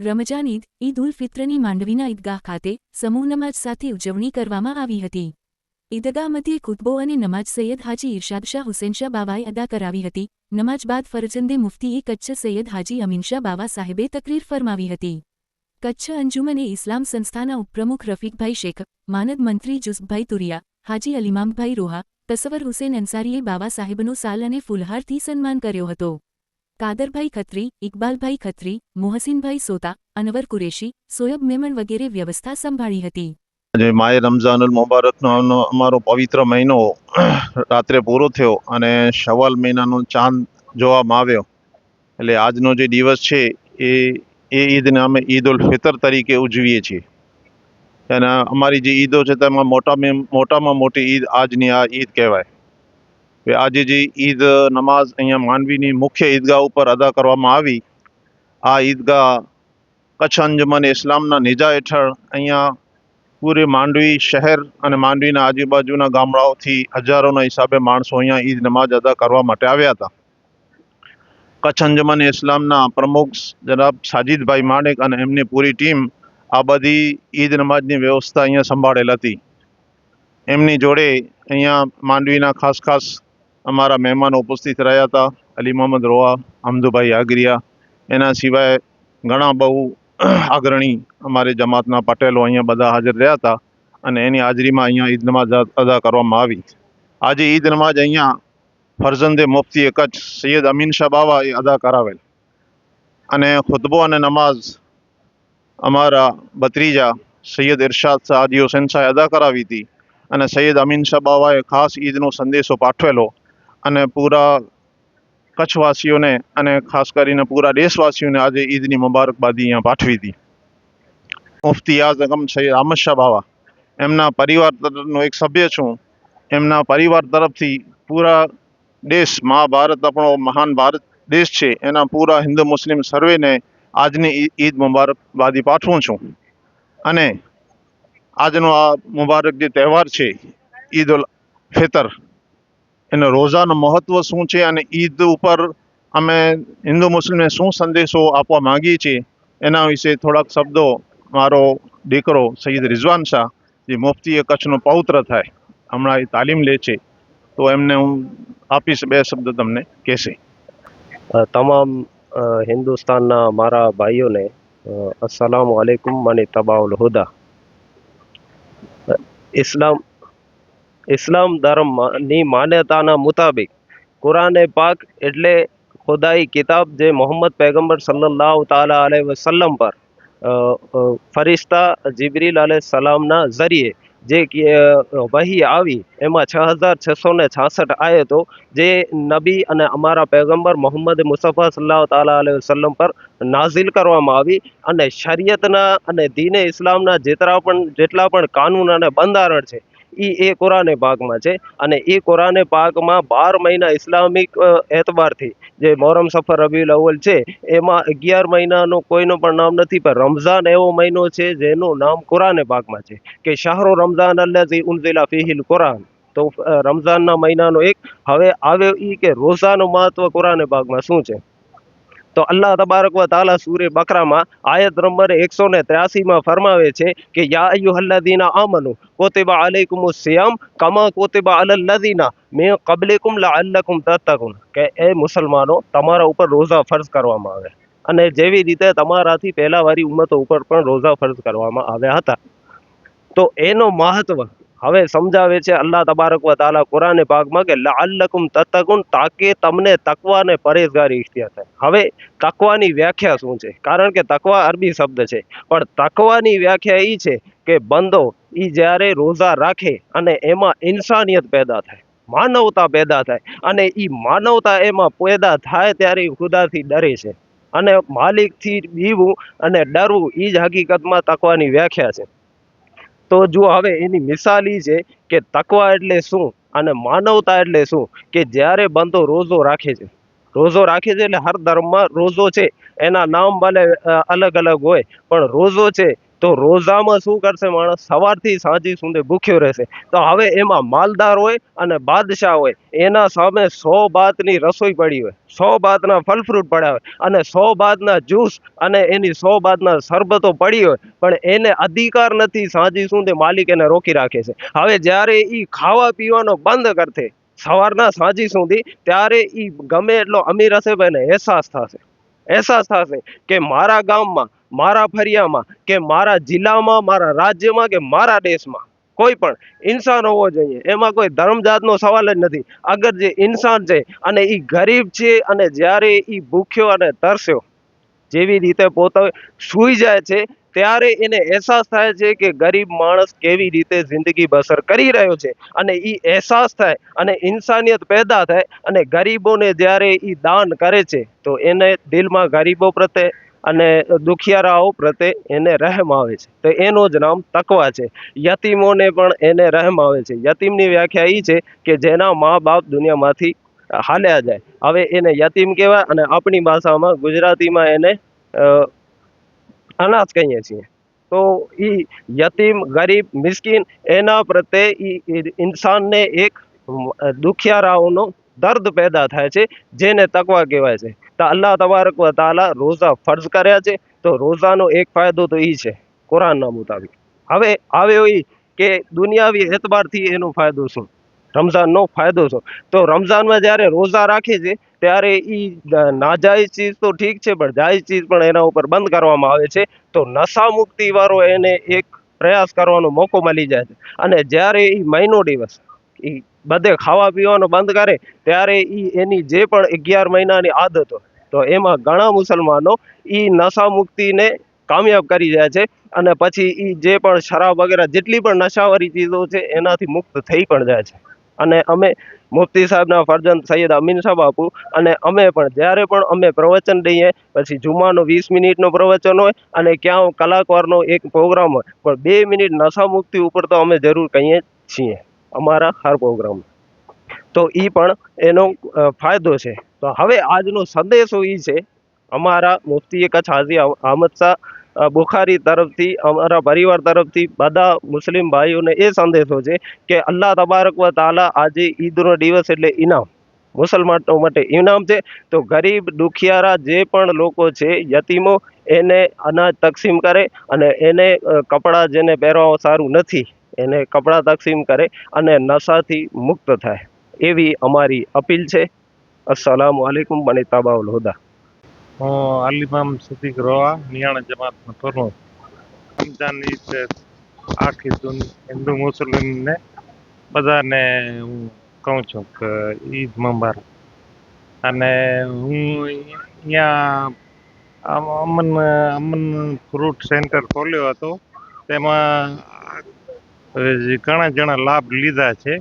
રમજાન ઈદ ઈદ ઉલ ફિત્રની માંડવીના ઈદગાહ ખાતે સમૂહ નમાજ સાથે ઉજવણી કરવામાં આવી હતી. ઈદગાહ મધ્યે ખુતબો અને નમાજ સૈયદ હાજી ઇરશાદ શાહ હુસેનશાહ બાવાએ અદા કરાવી હતી. નમાજ બાદ ફરજંદે મુફ્તીએ કચ્છ સૈયદ હાજી અમીનશાહ બાવા સાહેબે તકરીર ફરમાવી હતી. કચ્છ અંજુમને ઇસ્લામ સંસ્થાના ઉપપ્રમુખ રફીકભાઈ શેખ, માનદ મંત્રી જુસભાઈ તુરિયા, હાજી અલીમામભાઈ રોહા, તસવર હુસેન અંસારીએ બાવા સાહેબનો સાલ અને ફુલહારથી સન્માન કર્યો હતો. કાદરભાઈ ખત્રી, ઇકબાલભાઈ ખત્રી, મોહસિનભાઈ સોતા, અનવર કુરેશી, સોયબ મેમણ વગેરે વ્યવસ્થા સંભાળી હતી. આજે માય રમઝાનુલ મુબારકનો અમારો પવિત્ર મહિનો રાત્રે પૂરો થયો અને શવાલ મહિનાનો ચાંદ જોવામાં આવ્યો. એટલે આજનો જે દિવસ છે એ એ ઈદને અમે ઈદ ઉલ ફિતર તરીકે ઉજવીએ છીએ. અને અમારી જે ઈદો છે તેમાં મોટામાં મોટામાં મોટી ઈદ આજની આ ઈદ કહેવાય. કે આજે જે ઈદ, નમાઝ અહીંયા માંડવીની મુખ્ય ઈદગાહ ઉપર અદા કરવામાં આવી, આ ઈદગાહ કચ્છ અંજમન ઇસ્લામના નિજા હેઠળ અહીંયા પૂરી માંડવી શહેર અને માંડવીના આજુબાજુના ગામડાઓથી હજારોના હિસાબે માણસો અહીંયા ઈદ નમાજ અદા કરવા માટે આવ્યા હતા. કચ્છ અંજમન ઇસ્લામના પ્રમુખ જનાબ સાજીદભાઈ માણેક અને એમની પૂરી ટીમ આ બધી ઈદ નમાજની વ્યવસ્થા અહીંયા સંભાળેલ હતી. એમની જોડે અહીંયા માંડવીના ખાસ ખાસ અમારા મહેમાનો ઉપસ્થિત રહ્યા હતા. અલી મોહમ્મદ રોહા હમદુભાઈ આગરિયા. એના સિવાય ઘણા બહુ અગ્રણી અમારી જમાતના પટેલો અહીંયા બધા હાજર રહ્યા હતા અને એની હાજરીમાં અહીંયા ઈદ નમાજ અદા કરવામાં આવી. આજે ઈદ નમાજ અહીંયા ફરજંદે મુફ્તી કચ્છ સૈયદ અમીન શાહ બાવા એ અદા કરાવેલ. અને ખુતબો અને નમાઝ અમારા ભત્રીજા સૈયદ ઇરશાદ શાહ આદિ હુસેન શાહે અદા કરાવી હતી. અને સૈયદ અમીન શાહ બાવાએ ખાસ ઈદનો સંદેશો પાઠવેલો અને પૂરા કચ્છવાસીઓને અને ખાસ કરીને પૂરા દેશવાસીઓને આજે ઈદની મુબારકબાદી અહીંયા પાઠવી હતી. મુફ્તી આઝમ સૈયદ અહમદ શાહ બાવા. એમના પરિવાર તરફનો એક સભ્ય છું. એમના પરિવાર તરફથી પૂરા દેશ, મહાભારત, આપણો મહાન ભારત દેશ છે. એના પૂરા હિન્દુ મુસ્લિમ સર્વેને આજની ઈદ મુબારકબાદી પાઠવું છું. અને આજનો આ મુબારક જે તહેવાર છે, ઈદ ઉલ, ફિતર એનો રોઝાનું મહત્વ શું છે અને ઈદ ઉપર અમે હિન્દુ મુસ્લિમને શું સંદેશો આપવા માંગીએ છીએ એના વિશે થોડાક શબ્દો મારો દીકરો સૈયદ રિઝવાન શાહ, જે મુફ્તી એ કચ્છનો પૌત્ર થાય, હમણાં એ તાલીમ લે છે. તો એમને હું આપીશ બે શબ્દ તમને કહેશે. તમામ હિન્દુસ્તાનના મારા ભાઈઓને અસલામ આલેકુમ મને તબાઉલ હુદા. ઇસ્લામ ઇસ્લામ ધર્મની માન્યતાના મુતાબિક કુરાને પાક એટલે ખુદાઈ કિતાબ જે મોહમ્મદ પૈગંબર સલ્લલ્લાહુ તાલા અલૈહિ વસલ્લમ પર ફરિશ્તા જિબ્રીલ અલૈહિ સલામના જરીએ જે વહી આવી એમાં છ હજાર છસો ને છાસઠ આયતો જે નબી અને અમારા પૈગંબર મોહમ્મદ મુસ્તફા સલ્લાહ તાલા આલ વસલમ પર નાઝિલ કરવામાં આવી અને શરીયતના અને દીને ઇસ્લામના જેટલા પણ જેટલા પણ કાનૂન અને બંધારણ છે એ એ કુરાને પાકમાં છે. અને એ કુરાને પાકમાં બાર મહિના ઇસ્લામિક એતબારથી જે મોહરમ સફર રબીઉલ અવ્વલ છે, એમાં અગિયાર મહિનાનું કોઈનું પણ નામ નથી, પણ રમઝાન એવો મહિનો છે જેનું નામ કુરાને પાકમાં છે. કે શાહરો રમઝાન અલ્લાઝી ઉનઝિલા ફિહિલ કુરાન. તો રમઝાનના મહિનાનો એક. હવે આવે એ કે રોઝાનું મહત્વ કુરાને પાકમાં શું છે? તો અલ્લાહ તબારક વ તાલા સૂરે બકરામાં આયત નંબર એકસો ને ત્ર્યાસીમાં ફરમાવે છે કે, યા અયુહલ્લદીના આમનુ કોતેબા અલૈકુમ સિયામ કમા કોતિબા અલલ્લદીના મે કબલિકુમ લઅલ્લકુમ તત્તકુન. કે, એ મુસલમાનો, તમારા ઉપર રોઝા ફરજ કરવામાં આવે. અને જેવી રીતે તમારાથી પહેલા વાળી ઉમ્મતો ઉપર પણ રોઝા ફરજ કરવામાં આવ્યા હતા. તો એનો મહત્વ હવે સમજાવે છે અલ્લાહ તબારક વ તાલા કુરાને પાકમાં કે લઅલ્લકુમ તત્તકુન, તાકે તમને તકવા અને પરેજગારી ઇખ્તિયાર થાય. હવે તકવાની વ્યાખ્યા શું છે? કારણ કે તકવા અરબી શબ્દ છે. પણ તકવાની વ્યાખ્યા એ છે કે બંદો એ જ્યારે રોઝા રાખે અને એમાં ઇન્સાનિયત પેદા થાય, માનવતા પેદા થાય અને એ માનવતા એમાં પેદા થાય ત્યારે ખુદાથી ડરે છે. અને માલિકથી બીવું અને ડરવું એ જ હકીકતમાં તકવાની વ્યાખ્યા છે. તો જુઓ હવે એની મિસાલ છે કે તકવા એટલે શું અને માનવતા એટલે શું? કે જ્યારે બંદો રોઝો રાખે છે. રોઝો રાખે છે એટલે હર ધર્મમાં રોઝો છે. એના નામ ભલે અલગ અલગ હોય, પણ રોઝો છે તો રોઝામાં શું કરશે માણસ? સવારથી સાંજી સુધી ભૂખ્યો રહેશે. તો હવે એમાં માલદાર હોય અને બાદશાહ હોય, એના સામે સો બાતની રસોઈ પડી હોય, સો બાતના ફલ ફ્રૂટ પડ્યા હોય અને સો બાતના જ્યુસ અને એની સો બાતના શરબતો પડી હોય, પણ એને અધિકાર નથી સાંજી સુધી માલિક એને રોકી રાખે છે. હવે જ્યારે એ ખાવા પીવાનો બંધ કરશે, સવારના સાંજી સુધી, ત્યારે એ ગમે એટલો અમીર હશે પણ એને અહેસાસ થશે. અહેસાસ થશે કે મારા ગામમાં મારા ફરિયામાં કે મારા જિલ્લામાં, મારા રાજ્યમાં કે મારા દેશમાં. કોઈ પણ ઇન્સાન હોવો જોઈએ. એમાં કોઈ ધર્મ જાતનો સવાલ જ નથી. અગર જે ઇન્સાન છે અને એ ગરીબ છે અને જ્યારે એ ભૂખ્યો અને તરસ્યો, જેવી રીતે પોતે સૂઈ જાય છે, ત્યારે એને અહેસાસ થાય છે કે ગરીબ માણસ કેવી રીતે જિંદગી બસર કરી રહ્યો છે. અને એ અહેસાસ થાય અને ઇન્સાનિયત પેદા થાય અને ગરીબોને જ્યારે એ દાન કરે છે, તો એને દિલમાં ગરીબો પ્રત્યે અને દુખિયારાઓ પ્રત્યે એને રહેમ આવે છે. તો એનું જ નામ તકવા છે. યતીમોને પણ એને રહેમ આવે છે. યતીમની વ્યાખ્યા એ છે કે જેના મા બાપ દુનિયામાંથી હાલ્યા જાય. હવે એને યતીમ કહેવાય અને આપણી ભાષામાં ગુજરાતીમાં એને અનાજ કહીએ છીએ. તો એ યતીમ, ગરીબ, મિસ્કીન એના પ્રત્યે એ ઇન્સાનને એક દુખિયારાઓનો દર્દ પેદા થાય છે, જેને તકવા કહેવાય છે. તો અલ્લાહ તબારક વ તાલા રોઝા ફર્જ કર્યા છે, તો રોઝાનો એક ફાયદો તો એ છે, કુરાનના મુતાબિક. હવે આવ્યો એ કે દુનિયાવી એતબારથી એનો ફાયદો શું? રમઝાનનો ફાયદો શું? તો રમઝાનમાં જ્યારે રોઝા રાખે છે, ત્યારે એ નાજાયજ ચીજ તો ઠીક છે, પણ જાયજ ચીજ પણ એના ઉપર બંધ કરવામાં આવે છે, તો નશા મુક્તિ વાળો એને એક પ્રયાસ કરવાનો મોકો મળી જાય છે. અને જ્યારે એ મહિનો દિવસ એ બધે ખાવા પીવાનું બંધ કરે, ત્યારે એ એની જે પણ અગિયાર મહિનાની આદત તો એમાં ઘણા મુસલમાનો એ નશા મુક્તિને કામયાબ કરી જાય છે અને પછી એ જે પણ શરાબ વગેરે જેટલી પણ નશાવાળી ચીજો છે, એનાથી મુક્ત થઈ પણ જાય છે. અને અમે મુફ્તી સાહેબના ફરજન સૈયદ અમીન શાહ આપું, અને અમે પણ જ્યારે પણ અમે પ્રવચન દઈએ, પછી જુમાનો વીસ મિનિટનો પ્રવચન હોય, અને ક્યાં કલાકવારનો એક પ્રોગ્રામ હોય, પણ બે મિનિટ નશા મુક્તિ ઉપર તો અમે જરૂર કહીએ છીએ. અમારા હર પ્રોગ્રામ તો એ પણ એનો ફાયદો છે. તો હવે આજનો સંદેશો એ છે, અમારા મુફ્તીએ કચ્છ હાજી અહ- અહમદ શાહ બુખારી તરફથી, અમારા પરિવાર તરફથી બધા મુસ્લિમ ભાઈઓને એ સંદેશો છે કે અલ્લાહ તબારક વ તાલા આજે ઈદનો દિવસ એટલે ઇનામ મુસલમાનો માટે ઇનામ છે. તો ગરીબ દુખિયારા જે પણ લોકો છે, યતીમો, એને અનાજ તકસીમ કરે અને એને કપડાં જેને પહેરવા સારું નથી. એને કપડાં તકસીમ કરે અને નશાથી મુક્ત થાય. એવી અમારી અપીલ છે. અસલામ વાલેકુમ બને તબાઉલ હુદા. હું અલીમામ સિદ્દીક રોવા નિયાણા જમાતનો પ્રમુખ રમજાનની આખી દુન, હિન્દુ મુસ્લિમને બધાને હું કહું છું કે ઈદ મુબારક. અને હું અહીંયા અમન અમન ફ્રૂટ સેન્ટર ખોલ્યો હતો. તેમાં ઘણા જણા લાભ લીધા છે